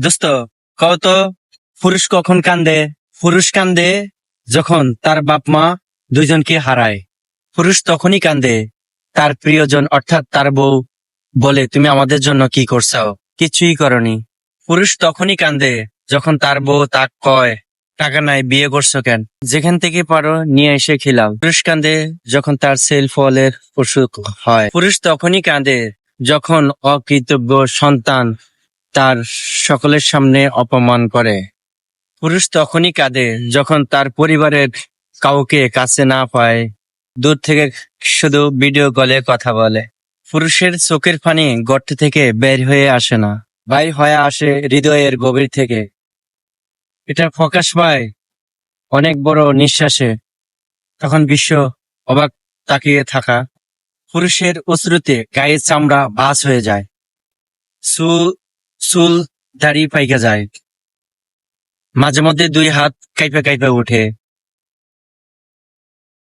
দোস্ত কত পুরুষ কখন কান্দে? পুরুষ কান্দে যখন তার বাপ মা দুইজনকে হারায়। পুরুষ তখনই কান্দে, তার প্রিয়জন অর্থাৎ তার বউ বলে, তুমি আমাদের জন্য কি করছ কিছুই করনি। পুরুষ তখনই কান্দে যখন তার বউ তাক কয়, টাকা নাই, বিয়ে করছ কেন? যেখান থেকে পারো, নিয়ে এসে খেলাম পুরুষ কান্দে যখন তার সেল ফলের অসুখ হয়। পুরুষ তখনই কাঁদে যখন অকৃতজ্ঞ সন্তান তার সকলের সামনে অপমান করে। পুরুষ তখনই কাঁদে যখন তার পরিবারের কাউকে কাছে না পায়। দূর থেকে শুধু ভিডিও কলে কথা বলে। পুরুষের চোখের পানি গর্ত থেকে বের হয়ে আসে না। বাইর হয়ে আসে হৃদয়ের গভীর থেকে। এটা প্রকাশ পায় অনেক বড় নিঃশ্বাসে। তখন বিশ্ব অবাক তাকিয়ে থাকা। পুরুষের অশ্রুতে গায়ের চামড়া বাস হয়ে যায়। চুল চুল দাড়ি পাইকা যায়। মাঝে মধ্যে দুই হাত কাইপে কাইপে উঠে।